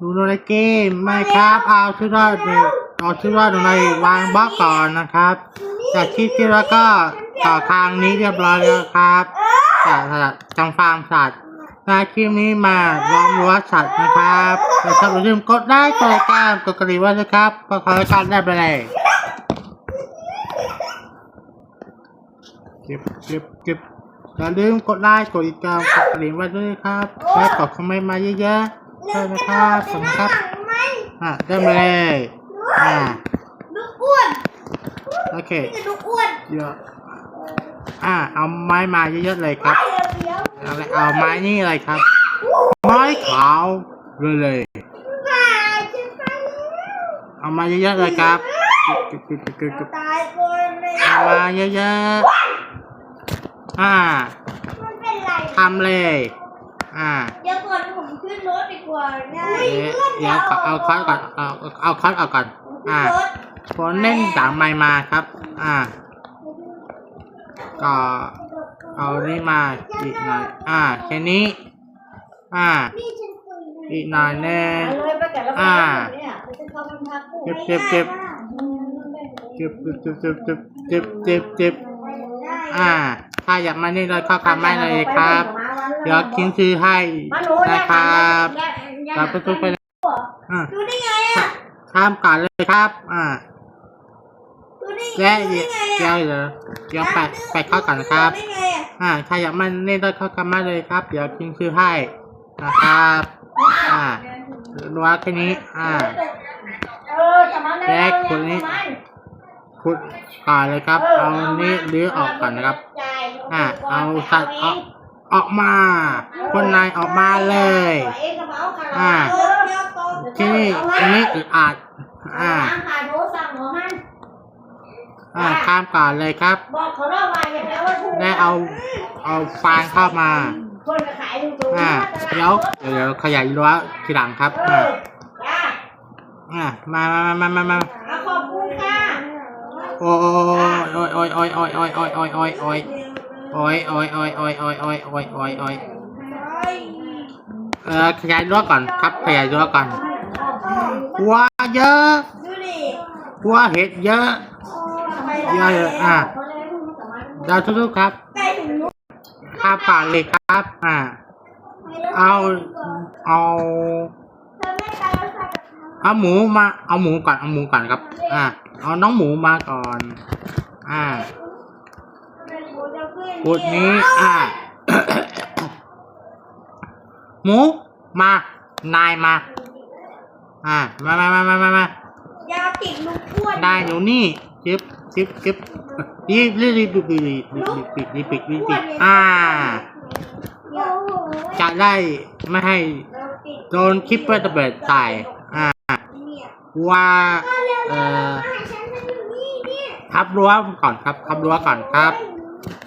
ดูในเกมไม่ครับ เอาชื่อว่าเอาชื่อว่าในวางบล็อกก่อนนะครับ จากคลิปที่แล้วก็ต่อทางนี้เรียบร้อยแล้วครับจากจังฟาร์มสัตว์ในคลิปนี้มาล้อมรั้วสัตว์นะครับแต่ถ้าอย่าลืมกดไลค์กดติดตามกดกระดิ่งไว้นะครับเพื่อขอให้การได้ไปเลยเก็บเก็บเก็บอย่าลืมกดไลค์กดติดตามกดกระดิ่งไว้ด้วยครับ และกดคอมเมนต์มาเยอะๆ ด้วยนะครับขอบคุณครับอะเริ่มเลยอ่าลูกอ้วนโอเคนี่คือลูกอ้วนเยอะอ่าเอาไม้มาเยอะๆเลยครับเดี๋ยวเอาเลยเอาไม้นี่เลยครับ ไม้ขาวเลยเลยผ่าจะไปแล้วเอามาเยอะๆเลยครับกึบกึบกึบกึบกึบตายคนเลยเอามาเยอะๆอ่ามันเป็นไรทำเลย อ่าเดี๋ยวก่อนผมขึ้นรถดีกว่าได้เดี๋ยวเดี๋ยวเอาคอสก่อนเอาเอาคอสออกก่อน อ่าขึ้นรถผมเล่นด่างไม้มาครับ อ่า ก็เอานี่มาอีกหน่อย อ่าแค่นี้ อ่านี่ฉันคุยนะอีกหน่อยแน่เลยไปกับเราอ่าเนี่ยจะเข้ามันพักกูเจ็บเจ็บเจ็บเจ็บเจ็บเจ็บเจ็บเจ็บเจ็บเจ็บอ่า ถ้าอยากมานี่เลยเข้าคำไม่เลยครับ เดี๋ยวคิงซื้อให้นะครับเราไปทุกไปเลยอ่าดูได้ไงอะข้ามก่อนเลยครับ อ่าดูได้และดูเดี๋ได้ยวไงเดี๋ยวอะเดี๋ยวเดี๋ยวไปไปเข้าก่อนนะครับ ดูได้ไงอะอ่าถ้าอยากมาเล่นได้เข้าคำมาเลยครับ เดี๋ยวคิงซื้อให้นะครับ อ่ารัวแค่นี้ อ่า เออจะมาแยกคนนี้ขุดก่อนเลยครับ เอานี้รื้อออกก่อนนะครับ อ่า เอาสัตว์ออก ออกมา คนในออกมาเลย อ่าโตเดียวโตที่นี่อันนี้อึดอัดอ่าขาโทรสั่งหมอมันอ่าข้ามก่อนเลยครับบอกเขาเล่ามาอย่างแล้วว่าถูกได้เอาเอาฟางเข้ามาคนขายดูถูกอ่าเดี๋ยวเดี๋ยวขยายรั้วทีหลังครับเออ่าอจ้าอ่ามามามามามาขอบคุณค่ะโอ้ยโอ้ยโอ้ยโอ้ยโอ้ยโอ้ยโอ้ยโอ้ย โอ้ยโอ้ยโอ้ยโอ้ยโอ้ยโอ้ยโอ้ยโอ้ยโอ้ยโอ้ยเออขยายรั้วก่อนครับขยายรั้วก่อนวัวเยอะวัวเห็ดเยอะเยอะเยอะดาวทุกๆครับข้าป่าเลยครับ อ่าเอาเอา เอา เอาหมูมา เอาหมูก่อน เอาหมูก่อนครับ อ่า เอาน้องหมูมาก่อน อ่า พูดนี้อ่าหมูมา นายมา อ่ามามามามามามายาติดลูกอ้วนนายอยู่นี่จึ๊บจึ๊บจึ๊บรีบรีบรีบรีบรีบรีบรีบรีบรีบรีบรีบอ่าโอ้โหจะได้ไม่ให้เราติดโดนคลิปเปอร์ระเบิดใส่อ่าเนี่ยว่าเอ่อให้ฉันมาอยู่นี่เนี่ยทับรั้วก่อนครับทับรั้วก่อนครับ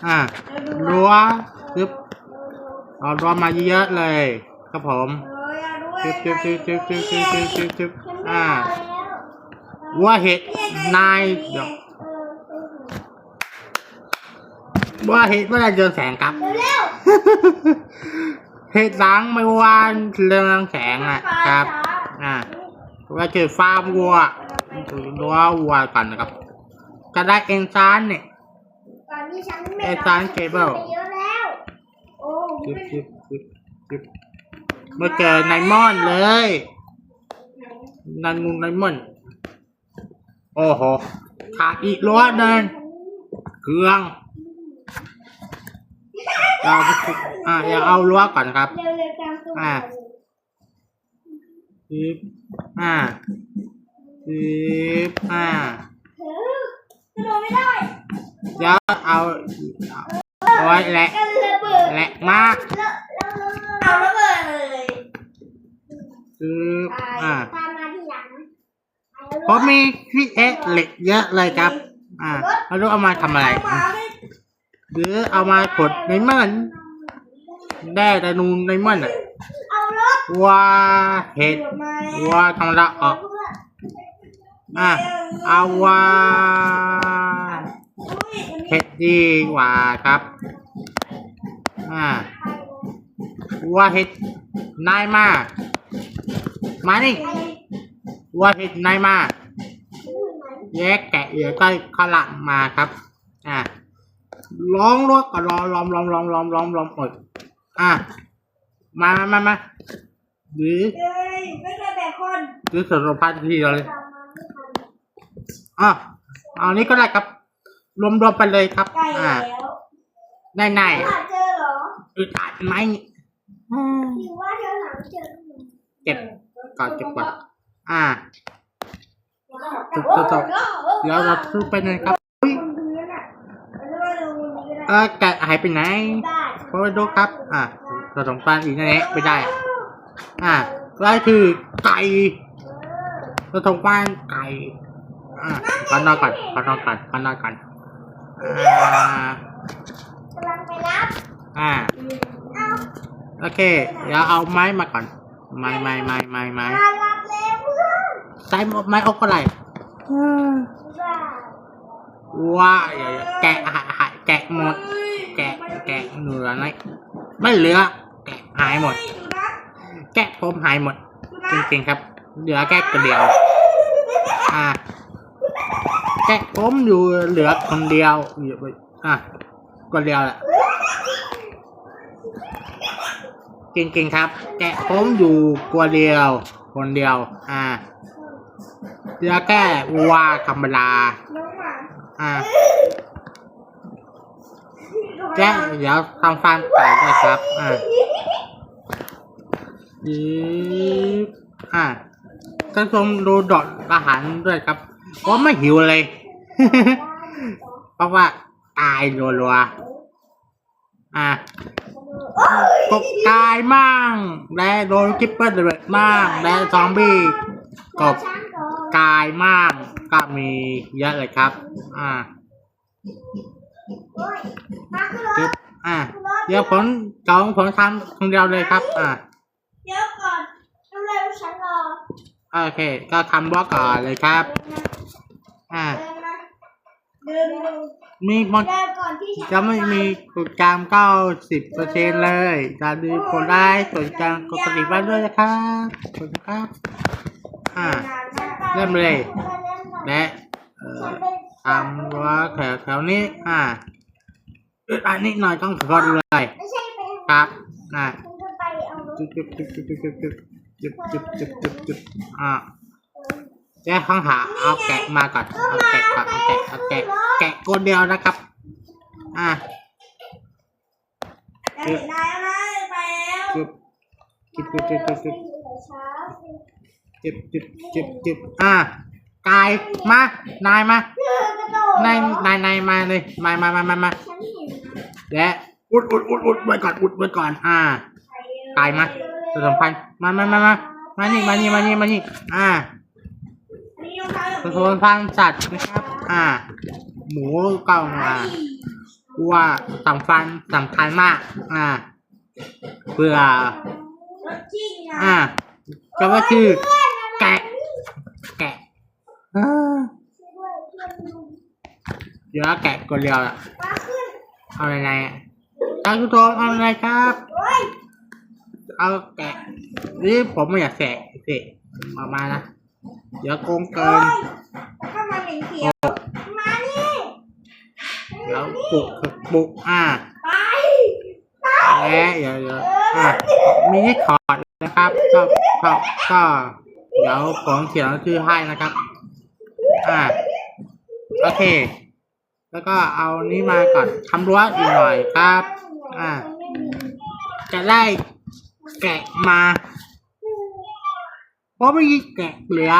อ่ารั้วจึ๊บเอารั้วมาเยอะๆเลย ครับผมเอออย่าด้วยจึ๊บจึ๊บจึ๊บจึ๊บจึ๊บจึ๊บจึ๊บจึ๊บจึ๊บฉันไม่อ่าเแล้ววัวเห็ดเนี่ยไงนายเอเดี๋ยวอเออวัวเห็ดเมื่อไรเจอแสงครับเออเร็วเห็ดล้างไม่วานเรื่องแสงอะครับ อ่าว่าเจอฟาร์มวัวรัววัวก่อนนะครับ จะได้เอนซานเนี่ย ตอนนี้ฉันไม่ไอ้จานเคเบิลไปเยอะแล้วโอ้จึ๊บจึ๊บจึ๊บจึ๊บเมื่อเจอไนมอนเลยนันงูไนมอน โอ้โหขาดอีกรั้วหนึ่งเครื่องเราอ่าอย่าเอารั้วก่อนครับ เร็วเร็วๆกลางตัวอ่าจึ๊บอ่าจึ๊บอ่าเออกระโดดไม่ได้ เดี๋ยวเอาโอ้ยแหละกันระเบิดแหละมากเอาระเบิดเลยจึ๊บตายอ่าตามมาที่หลังผมมีพี่เอะเหล็กเยอะเลยครับ อ่าไม่รู้เอามาทำอะไร หรือเอามาขดในมันได้แต่นูนในมันอะว่าเห็ดว่าทำละออกอะเอาว่า เห็ดดีกว่าครับ อ่าว่าเห็ดนายมาก มานี่วัวผิดนายมากแยกแกะเหลือก็ขลังมาครับ อะร้องรวกก็ร้องล้อมล้อมล้อมล้อมล้อมล้อมหมดอะมามามามาหรือเอ้ยไม่ใช่แบบคนหรือสารพัดทีเราเลยอะเอานี้ก็ได้ครับ รวมรวมๆไปเลยครับใกล้อ่า แล้วในในหาเจอเหรออึดอัดไหมอืมหรือว่าเธอหาเจอเก็บก่อนเก็บก่อนอ่าจุจุดจุดจุดเดี๋ยวเราซื้อไปเลยครับอุ๊ยบนพื้นอะแล้วก็ลงบนนี้ก็เอได้อแกะหายไปไหนได้เพราะว่าดูครับ อะกระสองปลาอีกนั่นแหละไม่ได้ อะก็คือไก่กระสองปลาไก่ อะขอนอนก่อนขอนอนก่อนขอนอนก่อน อ่ากำลังไปรับอ่า เอาโอเค เดี๋ยวเอาไม้มาก่อน ไม้ไม้ไม้ไม้ไม้มารับแล้วเพื่อนใช้ไม้อกก็ไรบ้าว้าอย่าอย่าแกะหายหายแกะหมด แกะแกะเหลือไหมไม่เหลือ แกะหายหมดสุนัขแกะผมหายหมดสุจนัขริงๆครับ เหลือแค่คนเดียว อ่า แกะผมอยู่เหลือคนเดียวอยู่อะคนเดียวแหละจริงๆครับ แกะผมอยู่ตัวเดียว คนเดียว อ่าเหลือแค่วัวธรรมดาอ่าแกะเดี๋ยวทำฟันไก่ด้วยครับ อ่ายีอ่าท่านชมดูดอดอาหารด้วยครับเพราะไม่หิวเลย เพราะว่าตายรัวๆอ่าตกตายมั่งและโดนคิปเปอร์ระเบิดมั่งและซอมบี้กบช้างก่อนกายมากก็มีเยอะเลยครับ อ่าโอ้ยมาขึ้นรจึ๊ถบอ่าเดี๋ยวผมจองผมทำคนเดียวเลยครับ อ่าเดี๋ยวก่อนเร็วๆฉันรอ โอเค ก็ทำบล็อกก่อนเลยครับ อ่าเดินมาเดินเร็วมีหมดเดินก่อนที่ฉันจะไม่มีกดกรรมเก้าสิบเปอร์เซ็นเลยจะดูกดได้กดกรรมกดกระดิ่งไว้ด้วยนะครับขอบคุณครับ อ่านานมากเริ่มเลยเดินก่อนและเอ่อฉันเป็นทำว่าแถวแถวๆนี้ อ่าอึดอันนิดหน่อยต้องขอโทษเลยไม่ใช่เป็นครับอ่าฉันจะไปเอารถจุดจุดจุดจุดจุดจุดจุดจุดจุดจุดจุดจุดอ่า แจ้ข้างหาเอาแกะมาก่อนเอาแกะก่อนเอาแกะเอาแกะแกะคนเดียวนะครับ อ่าจะเห็นนะไปแล้วจุดจุดจุดจุดจุดจุดจุดจุดจุดจุดอ่ากายมานายมานายนายนายมาเลยมามามามามาและอุดอุดอุดอุดไว้ก่อนอุดไว้ก่อน อ่ากายมาสสัมพันธ์มามามามามานี่มานี่มานี่มานี่อ่า นี้รองเท้าแบบผสมพันสัตว์นะครับ อ่า หมูเก่ามาว่าสำคัญสำคัญมาก อ่าเพื่ออ่าก็ว่าคือแกะแกะเดี๋ยวแกะก็เรียวละเอาอะไรๆอะท่านผู้ชมเอาอะไรครับ เอาแกะนี่ผมไม่อยากแสะสิออกมานะ เดี๋ยวโกงเกินแล้วก็มาเหม็นเขียว มานี่เดี๋ยวปลุกปลุกอ่าไปและเดี๋ยวเดี๋ยวอะมีที่ถอดนะครับก็ก็ก็เดี๋ยวผมเขียนชื่อให้นะครับ อ่าโอเค แล้วก็เอานี้มาก่อนทำรั้วอีกหน่อยครับ อ่าจะได้แกะมา เพราะไม่มีแกะเหลือ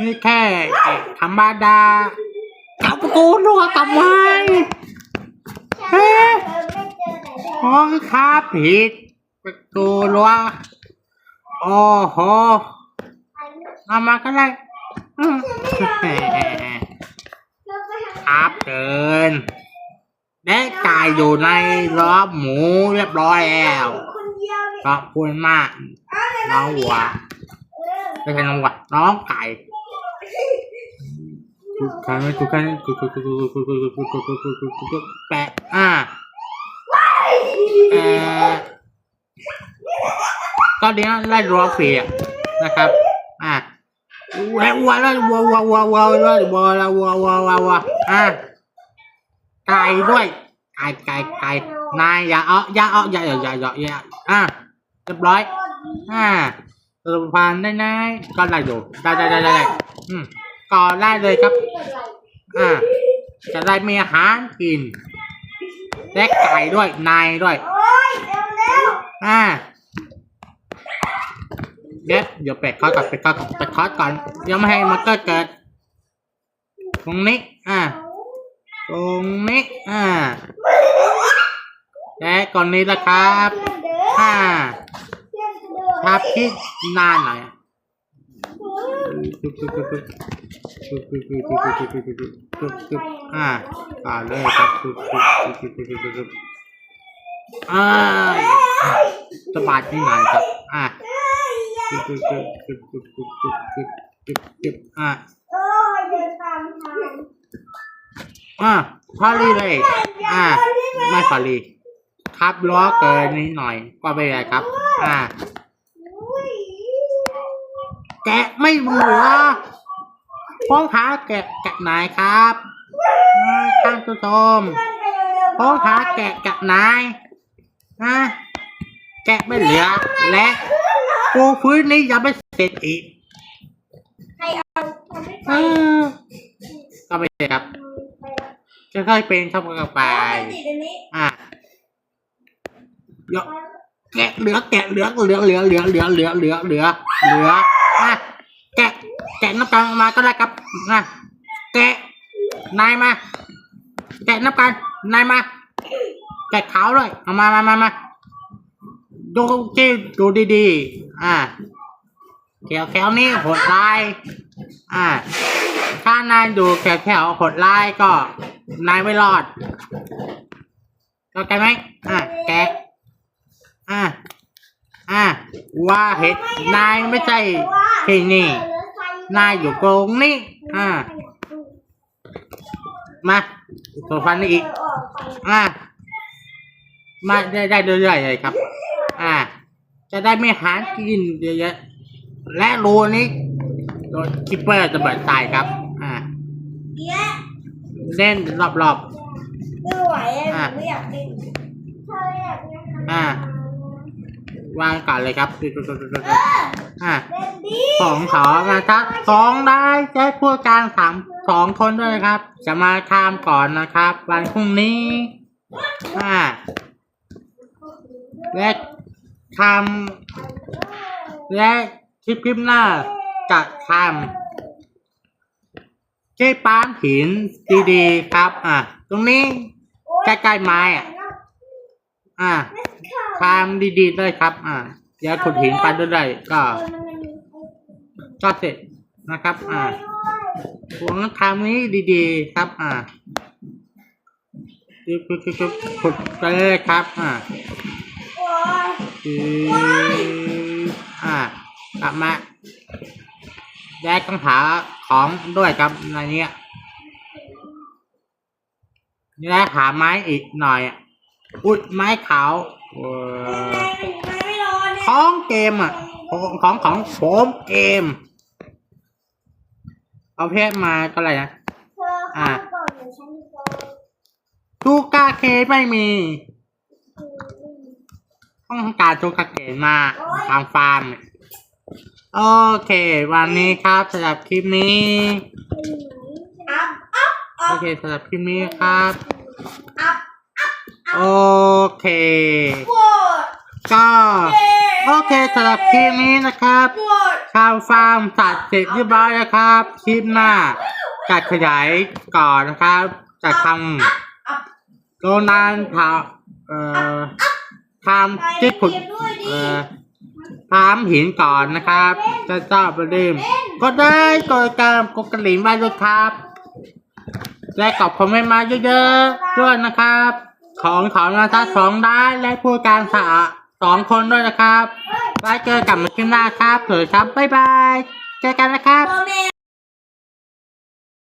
นี่แค่แกะธรรมดาเอาประตูรั้วทำไมเฮ้ยอไม่เจอไหนเลยโอ้ยครับผิดประตูรัวโอ้โหเอามาก็ได้ไครับเกินและกายอยู่ในล้อหมูเรียบร้อยแล้วขอบคุณมาก น้องวัวไม่ใช่น้องวัวน้องไก่ทุกครั้งทุกครั้งทุกทุกทุกทุกทุกทุกทุกทุกทุกทุกทุกทุกทุกทุกแปะอ่าเอ่อก็เนี้ยไล่รัวฟรีนะครับ อะวัววัวแล้ววัววัววัววัววัววัววัววัววัววัวอะไก่ด้วยไก่ไก่ไก่นายอย่าเอาอย่าเอาอย่าอย่าอย่าอย่าอย่าอะเรียบร้อย อ่าสรุปผ่านได้ไหมก็ได้อยู่ได้ได้ได้ได้ได้อืมก็ได้เลยครับ อ่า จะได้มีอาหารกินและไก่ด้วยนายด้วยโอ้ยเร็วเร็วอ่าเดี๋ยวเดี๋ยวเป็ดคอสก่อนเป็ดคอสก่อนเป็ดคอสก่อนยังไม่ให้มันเกิดเกิดตรงนี้อ่าตรงนี้อ่าและก่อนนี้นะครับเพื่อนเด้ออ่า ครับคิดนานหน่อยอ่าต่อเลยครับอ่าสบายที่ไหนครับอ่าอ่าอ่าพอลีเลย อ่า ไม่พอลีครับล้อเกินนิดหน่อย ก็ไม่เป็นไรครับ อ่า แกะไม่เหลือพ้องขาแกะแกะไหนครับอ่าท่านผู้ชมเพื่อนไปเร็วๆพ้องขาแกะแกะไหนนะแกะไม่เหลือ และปูพื้นนี้ยังไม่เสร็จอีกใครเอาทำไม่ไปเออก็ไม่ได้ครับจะค่อยเป็นเข้ากันไปติดอันนี้อะเดี๋ยวแกะเหลือแกะเหลือเหลือเหลือเหลือเหลือเหลือเหลือเหลือเหลือ อะแกะแกะน้ำตาลออกมาก็ได้ครับอะแกะนายมา แกะน้ำตาลนายมา แกะขาวเลยเอามามามามาดูที่ดูดีๆ อะแถวแถวนี้โหดร้าย อะถ้านายดูแถวแถวโหดร้ายก็นายไม่รอดเข้าใจไหมอะแกะอะ อะว่าเห็ดนายไม่ใช่ที่นี่ นายอยู่ตรงนี้อะมาตัวฟันนี่อีก อะมาได้ได้เรื่อยๆเลยครับ อะจะได้ไม่หากินเยอะๆและรูนี้โดนคิปเปอร์จะเบิดตายครับ อะเนี้ยเล่นรอบไม่ไหวอะผมไม่อยากเล่นๆอะ วางก่อนเลยครับอะเล่นดีสองสองนะครับสองได้ใช้ผู้การสามสองคนด้วยนะครับ จะมาทำก่อนนะครับ วันพรุ่งนี้อ่าและทำและคลิปคลิปหน้าจะทำที่ปานหินดีๆครับ อะ ตรงนี้ใกล้ๆไม้อะ อ่าทำดีๆด้วยครับ อ่าเดี๋ยวขุดหินไปด้วยๆก็ ก็เสร็จนะครับ อ่าผมทำนี้ดีๆครับ อ่าจุ๊บจุ๊บจุ๊บขุดไปเลยครับ อ่าโอ้ยจุ๊บอ่ากลับมาแยกต้องหาของด้วยครับในเนี้ยแหละหาไม้อีกหน่อยอุดไม้ขาว เว้ยไม่ไม่รอเนี่ยของเกมอะ ของของของผมเกม เอาเพชรมาก็อะไรนะเธอเข้าก่อนเดี๋ยวฉันจะตูกาเคไม่มี ต้องการตูกาเกมาทำฟาร์ม โอเค วันนี้ครับสำหรับคลิปนี้อัพอัพอัโอพเคสำหรับคลิปนี้ครับอัพ โอเคปวดก็โอเคสำหรับคลิปนี้นะครับปวดชาวฟาร์มตัดเสร็จเรียบร้อยแล้วครับคลิปหน้าจัดขยายก่อนนะครับจะทำโรงงานทำเอ่อทำที่ขุดเก็บด้วยดิเอ่อทำหินก่อนนะครับจะชอบประเดิมก็ได้กดการกดกระดิ่งไว้ด้วยครับ และขอบคอมเมนต์มาเยอะๆด้วยนะครับ ของของนาซาสองได้และผู้การสะสองคนด้วยนะครับไว้เจอกันใหม่คลิปหน้าครับสวัสดีครับ บ๊ายบาย เจอกันนะครับตัวแมว